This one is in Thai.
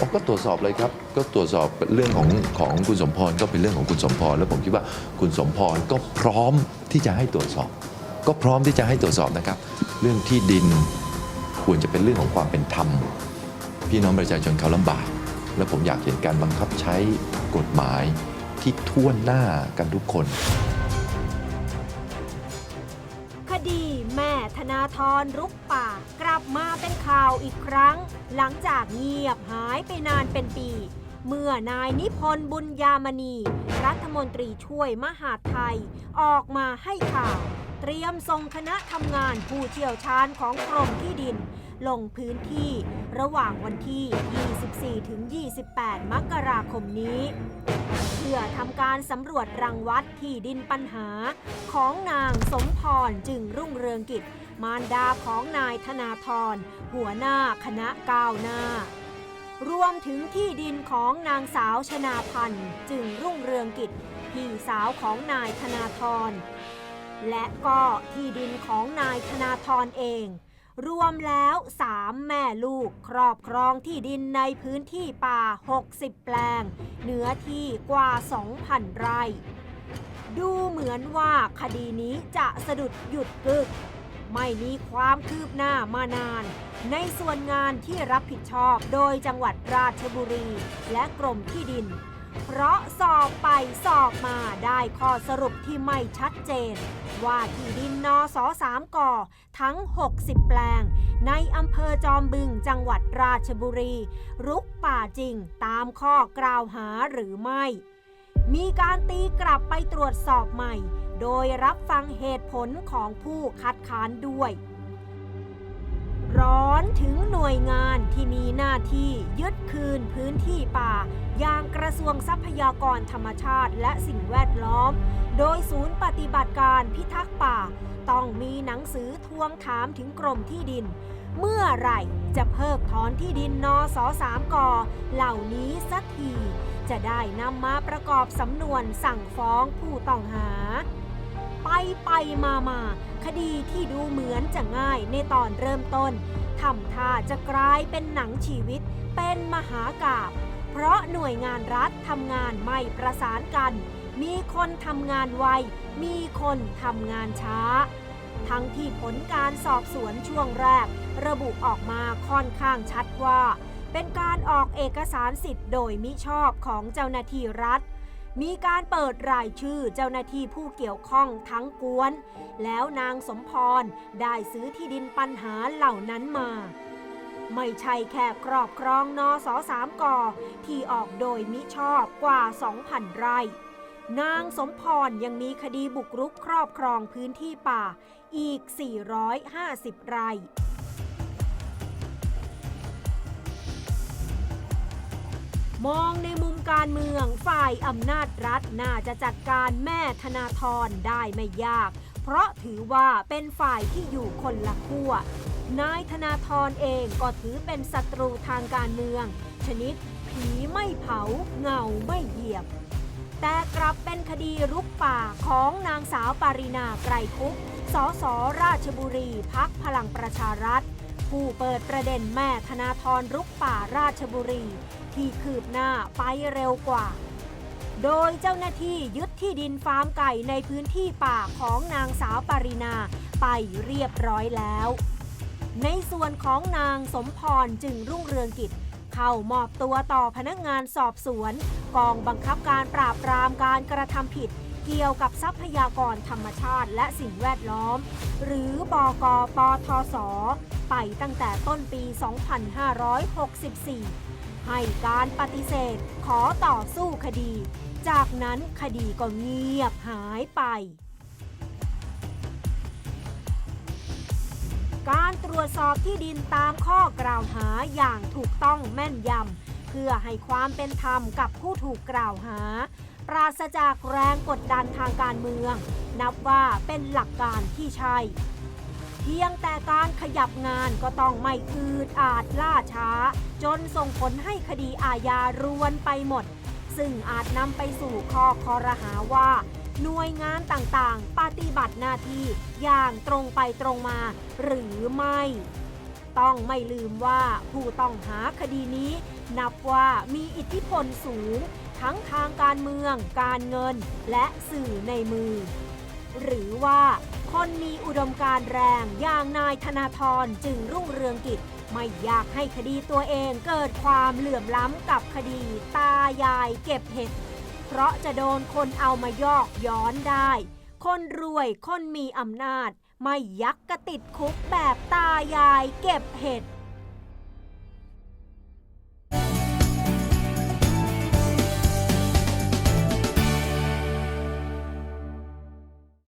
ผมก็ตรวจสอบเลยครับ ก็ตรวจสอบเรื่องของของคุณสมพรก็เป็นเรื่องของคุณสมพรแล้วผมคิดว่าคุณสมพรก็พร้อมที่จะให้ตรวจสอบ ก็พร้อมที่จะให้ตรวจสอบนะครับ เรื่องที่ดินควรจะเป็นเรื่องของความเป็นธรรม พี่น้องประชาชนเขาลำบาก และผมอยากเห็นการบังคับใช้กฎหมายที่ท่วนหน้ากันทุกคน ธนรรุกป่ากลับมาเป็นข่าวอีกครั้ง หลังจากเงียบหายไปนานเป็นปี เมื่อนายนิพนธ์บุญยามณี รัฐมนตรีช่วยมหาไทย ออกมาให้ข่าว เตรียมส่งคณะทำงานผู้เชี่ยวชาญของกรมที่ดิน ลงพื้นที่ระหว่างวันที่ 24ถึง28 มกราคมนี้ เพื่อทำการสำรวจรังวัดที่ดินปัญหา ของนางสมพรจึงรุ่งเรืองกิจ มารดาของนายธนาธรหัวหน้าคณะก้าวหน้ารวมถึงที่ดินของนางสาวชนาพันธ์จึงรุ่งเรืองกิจพี่สาวของนายธนาธรและก็ที่ดินของนายธนาธรเอง รวมแล้วสามแม่ลูก ครอบครองที่ดินในพื้นที่ป่า 60 แปลง เนื้อที่กว่า 2,000 ไร่ ดูเหมือนว่าคดีนี้จะสะดุดหยุดกึก ไม่มีความคืบหน้ามานาน ในส่วนงานที่รับผิดชอบโดยจังหวัดราชบุรี และกรมที่ดิน เพราะสอบไปสอบมาได้ข้อสรุปที่ไม่ชัดเจน ว่าที่ดินนสสามกอทั้ง 60 แปลง ในอำเภอจอมบึงจังหวัดราชบุรี รุกป่าจริงตามข้อกล่าวหาหรือไม่ มีการตีกลับไปตรวจสอบใหม่ โดยรับฟังเหตุผลของผู้คัดค้านด้วย ร้อนถึงหน่วยงานที่มีหน้าที่ยึดคืนพื้นที่ป่า อย่างกระทรวงทรัพยากรธรรมชาติและสิ่งแวดล้อม โดยศูนย์ปฏิบัติการพิทักษ์ป่า ต้องมีหนังสือทวงถามถึงกรมที่ดิน เมื่อไหร่จะเพิกถอนที่ดินนสสามกเหล่านี้สักที จะได้นำมาประกอบสำนวนสั่งฟ้องผู้ต้องหา ไปไปมามาคดีที่ดูเหมือนจะง่ายในตอนเริ่มต้นทำท่าจะกลายเป็นหนังชีวิตเป็นมหากาบเพราะหน่วยงานรัฐทำงานไม่ประสานกัน มีคนทำงานไว มีคนทำงานช้า ทั้งที่ผลการสอบสวนช่วงแรก ระบุออกมาค่อนข้างชัดว่า เป็นการออกเอกสารสิทธิ์โดยมิชอบของเจ้าหน้าที่รัฐ มีการเปิดรายชื่อเจ้าหน้าที่ผู้เกี่ยวข้องทั้งกวน แล้วนางสมพรได้ซื้อที่ดินปัญหาเหล่านั้นมา ไม่ใช่แค่ครอบครองนอสอสามกอที่ออกโดยมิชอบกว่า 2,000 ไร่ นางสมพรยังมีคดีบุกรุกครอบครองพื้นที่ป่าอีก 450 ไร่ มองในมุมการเมืองฝ่ายอำนาจรัฐน่าจะจัดการแม่ธนาธรได้ไม่ยาก เพราะถือว่าเป็นฝ่ายที่อยู่คนละขั้วนายธนาธรเองก็ถือเป็นศัตรูทางการเมือง ชนิดผีไม่เผาเงาไม่เหยียบ แต่กลับเป็นคดีรุกป่าของนางสาวปารินาไกรคุปสสราชบุรีพักพลังประชารัฐ ผู้เปิดประเด็นแม่ธนาธรรุกป่าราชบุรี ที่คืบหน้าไปเร็วกว่า โดยเจ้าหน้าที่ยึดที่ดินฟาร์มไก่ในพื้นที่ป่าของนางสาวปรินาไปเรียบร้อยแล้ว ในส่วนของนางสมพรจึงรุ่งเรืองกิจ เข้ามอบตัวต่อพนักงานสอบสวน กองบังคับการปราบปรามการกระทำผิด เกี่ยวกับทรัพยากรธรรมชาติและสิ่งแวดล้อม หรือบกปทศไปตั้งแต่ต้นปี 2564 ให้การปฏิเสธขอต่อสู้คดี จากนั้นคดีก็เงียบหายไป การตรวจสอบที่ดินตามข้อกล่าวหาอย่างถูกต้องแม่นยำเพื่อให้ความเป็นธรรมกับผู้ถูกกล่าวหา ปราศจากแรงกดดันทางการเมือง นับว่าเป็นหลักการที่ใช่เพียงแต่การขยับงานก็ต้องไม่อืดอาจล่าช้า จนส่งผลให้คดีอาญารวนไปหมด ซึ่งอาจนำไปสู่ข้อคอรหาว่า หน่วยงานต่างๆ ปฏิบัติหน้าที่อย่างตรงไปตรงมา หรือไม่ ต้องไม่ลืมว่าผู้ต้องหาคดีนี้ นับว่ามีอิทธิพลสูง ทั้งทางการเมือง การเงิน และสื่อในมือ หรือว่าคนมีอุดมการแรงอย่างนายธนาธรจึงรุ่งเรืองกิจ ไม่อยากให้คดีตัวเองเกิดความเหลื่อมล้ำกับคดีตายายเก็บเห็ด เพราะจะโดนคนเอามายอกย้อนได้ คนรวยคนมีอำนาจ ไม่ยักกระติดคุกแบบตายายเก็บเห็ด